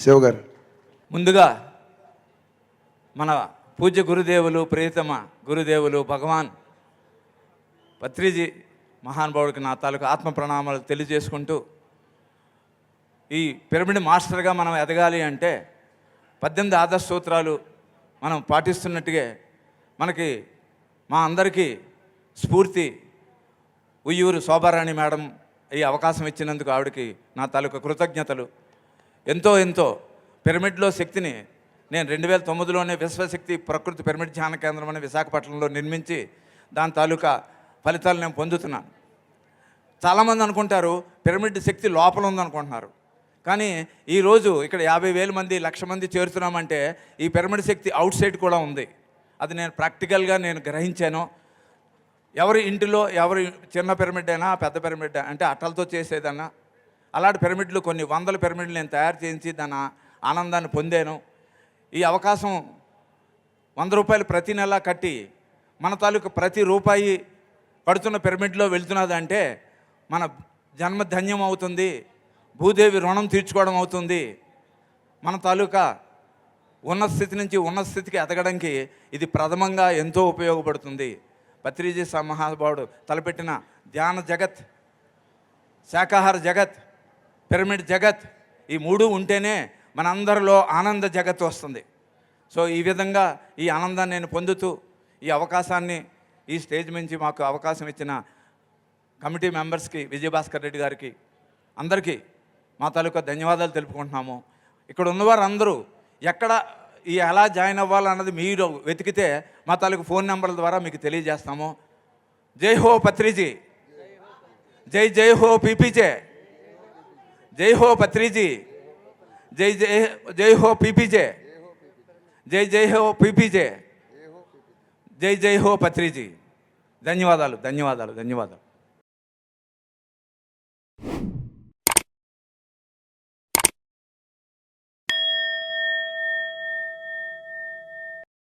శివ గారు. ముందుగా మన పూజ్య గురుదేవులు ప్రియతమ గురుదేవులు భగవాన్ పత్రిజీ మహానుభావుడికి నా తాలూకు ఆత్మ ప్రణామాలు తెలియజేసుకుంటూ ఈ పిరమిడ్ మాస్టర్గా మనం ఎదగాలి అంటే పద్దెనిమిది ఆదర్శ సూత్రాలు మనం పాటిస్తున్నట్టుగా మనకి మా అందరికీ స్ఫూర్తి. ఉయ్యూరు శోభారాణి మేడం ఈ అవకాశం ఇచ్చినందుకు ఆవిడకి నా తాలూకు కృతజ్ఞతలు. ఎంతో ఎంతో పిరమిడ్లో శక్తిని నేను రెండు వేల తొమ్మిదిలోనే విశ్వశక్తి ప్రకృతి పిరమిడ్ ధ్యాన కేంద్రం అని విశాఖపట్నంలో నిర్మించి దాని తాలూకా ఫలితాలు నేను పొందుతున్నాను. చాలామంది అనుకుంటారు పిరమిడ్ శక్తి లోపల ఉందనుకుంటున్నారు. కానీ ఈరోజు ఇక్కడ యాభై వేల మంది లక్ష మంది చేరుతున్నామంటే ఈ పిరమిడ్ శక్తి అవుట్ సైడ్ కూడా ఉంది. అది నేను ప్రాక్టికల్గా నేను గ్రహించాను. ఎవరి ఇంటిలో ఎవరి చిన్న పిరమిడ్ అయినా పెద్ద పిరమిడ్ అంటే అట్టలతో చేసేదన్నా అలాంటి పిరమిడ్లు కొన్ని వందల పిరమిడ్లు నేను తయారు చేయించి దాని ఆనందాన్ని పొందాను. ఈ అవకాశం వంద రూపాయలు ప్రతి నెల కట్టి మన తాలూకు ప్రతి రూపాయి పడుతున్న పిరమిడ్లో వెళ్తున్నదంటే మన జన్మ ధన్యం అవుతుంది భూదేవి రుణం తీర్చుకోవడం అవుతుంది. మన తాలూకా ఉన్నత స్థితి నుంచి ఉన్నత స్థితికి ఎదగడానికి ఇది ప్రథమంగా ఎంతో ఉపయోగపడుతుంది. పత్రిజీ మహానుభావుడు తలపెట్టిన ధ్యాన జగత్ శాకాహార జగత్ పిరమిడ్ జగత్ ఈ మూడు ఉంటేనే మనందరిలో ఆనంద జగత్ వస్తుంది. సో ఈ విధంగా ఈ ఆనందాన్ని నేను పొందుతూ ఈ అవకాశాన్ని ఈ స్టేజ్ నుంచి మాకు అవకాశం ఇచ్చిన కమిటీ మెంబర్స్కి విజయభాస్కర్ రెడ్డి గారికి అందరికీ మా తాలూకా ధన్యవాదాలు తెలుపుకుంటున్నాము. ఇక్కడ ఉన్నవారు అందరూ ఎక్కడ ఈ ఎలా జాయిన్ అవ్వాలన్నది మీరు వెతికితే మా తాలూకు ఫోన్ నెంబర్ల ద్వారా మీకు తెలియజేస్తాము. జై హో పత్రిజీ! జై జై హో పీపీజే! జై హో పత్రిజీ జై జై జై హో పీపీజే జై జై హో పీపీజే జై జై హో పత్రిజీ ధన్యవాదాలు ధన్యవాదాలు ధన్యవాదాలు